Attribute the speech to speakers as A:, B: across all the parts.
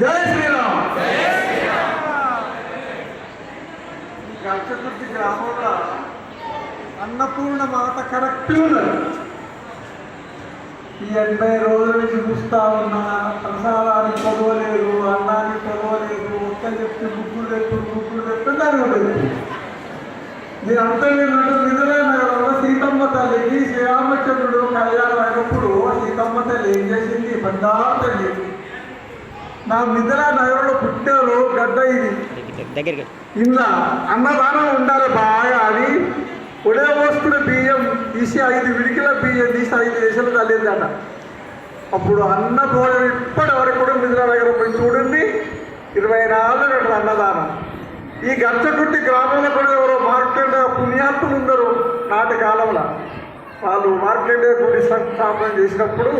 A: జై శ్రీరామ్. గంటకుర్తి గ్రామంలో అన్నపూర్ణ మాత కరెక్ట్ ఉన్నది. ఈ ఎనభై రోజుల నుంచి చూస్తా ఉన్నా ప్రసాదాన్ని చదవలేదు అన్నాన్ని చదవలేదు ఒక్క చెప్తే బుక్కులు తెప్పుడు బుక్కులు తెప్పి దాని లేదు నేను అంతా నేను నిజమే నగరంలో సీతమ్మ తల్లికి శ్రీరామచంద్రుడు కళ్యాణం అయినప్పుడు సీతమ్మ తల్లి ఏం చేసింది? పెద్ద తల్లి. నా మిథున నగరంలో పుట్టారు గడ్డ ఇది.
B: దగ్గరికి
A: ఇందా అన్నదానం ఉండాలి బాగా అది. ఉడే పోసుకున్న బియ్యం తీసి ఐదు విడికిల బియ్యం తీసి ఐదు దేశాలు తల్లిందట అప్పుడు అన్న భోజనం ఇప్పటి వరకు కూడా మిథున నగరం పోయి చూడండి. ఇరవై నాలుగు గంటల అన్నదానం. ఈ గచ్చకుట్టి గ్రామంలో కూడా ఎవరో మార్కెట్ పుణ్యాత్ములు ఉన్నారు నాటి కాలంలో వాళ్ళు మార్కెట్ గుడి సంస్థాపన చేసినప్పుడు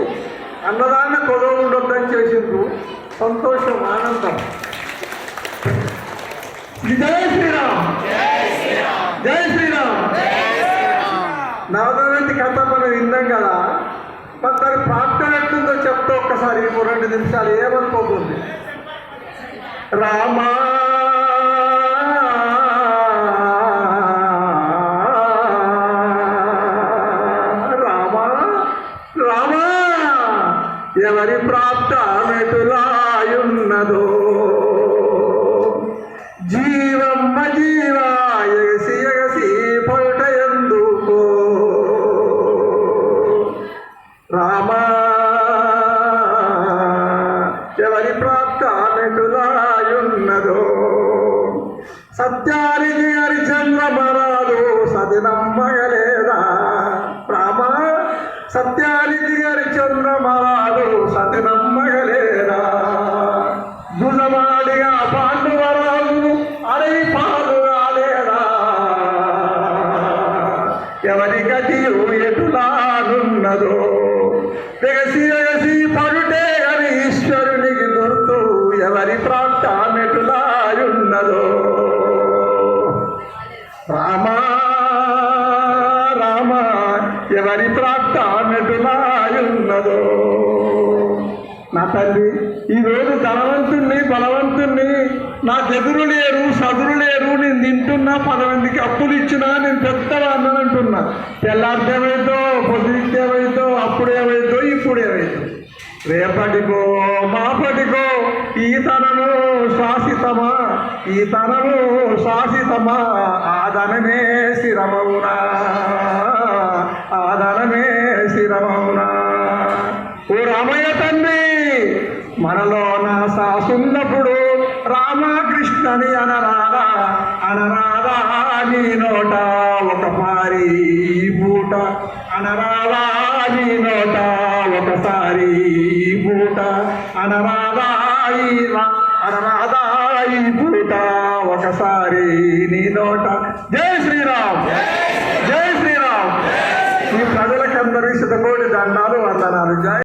A: అన్నదాన కొదవ ఉండొద్దని చేసిండ్రు. సంతోషం ఆనందం జై శ్రీరామ్. జై శ్రీరామ్. నవదనంటి కథ మనం విన్నాం కదా. మరి దాని ప్రార్థన ఎట్లుందో చెప్తా ఒక్కసారి రెండు నిమిషాలు ఏమనుకోతుంది రామా ఎవరి ప్రాప్త మెటులాయున్నదో జీవమ్మ జీవా ఎగసి ఎగసి పొట ఎందుకో? రామా ఎవరి ప్రాప్త మెటులాయున్నదో సత్యానికి హరిచంద్రమరాదు సతినమ్మగలేదా రామ సత్యా ఎటులానున్నదో తెగసి ఎగసి పడుటే అని ఈశ్వరునికి గుర్తు ఎవరి ప్రాప్త మెటులాయున్నదో రామా రామ ఎవరి ప్రాప్త మెటులాయున్నదో నా తల్లి ఈరోజు ధనవంతుణ్ణి బలవంతుణ్ణి నా ఎదురు లేరు సదురు లేరు నేను తింటున్నా పదమందికి అప్పులు ఇచ్చినా నేను పెద్దవాడిని అంటున్నా. తెల్లారితే ఏమైందో పొద్దుకి ఏమైందో అప్పుడు ఏమైతో ఇప్పుడు ఏమైతో రేపటికో మాపటికో ఈ తనము శాసితమా? ఈ తనము శాసితమా? ఆ ధనమే శిరమవునా సాసున్నప్పుడు రామకృష్ణని అనరాదా అనరాదా నీ నోట ఒక పారి బూట అనరాదా నీ నోట ఒకసారి బూట అనరాదా ఈ అనరాదా బూట ఒకసారి నీ నోట. జై శ్రీరామ్! జై శ్రీరామ్! ఈ ప్రజలకందరూ శతకోటి దండాలు వందనాలు. జై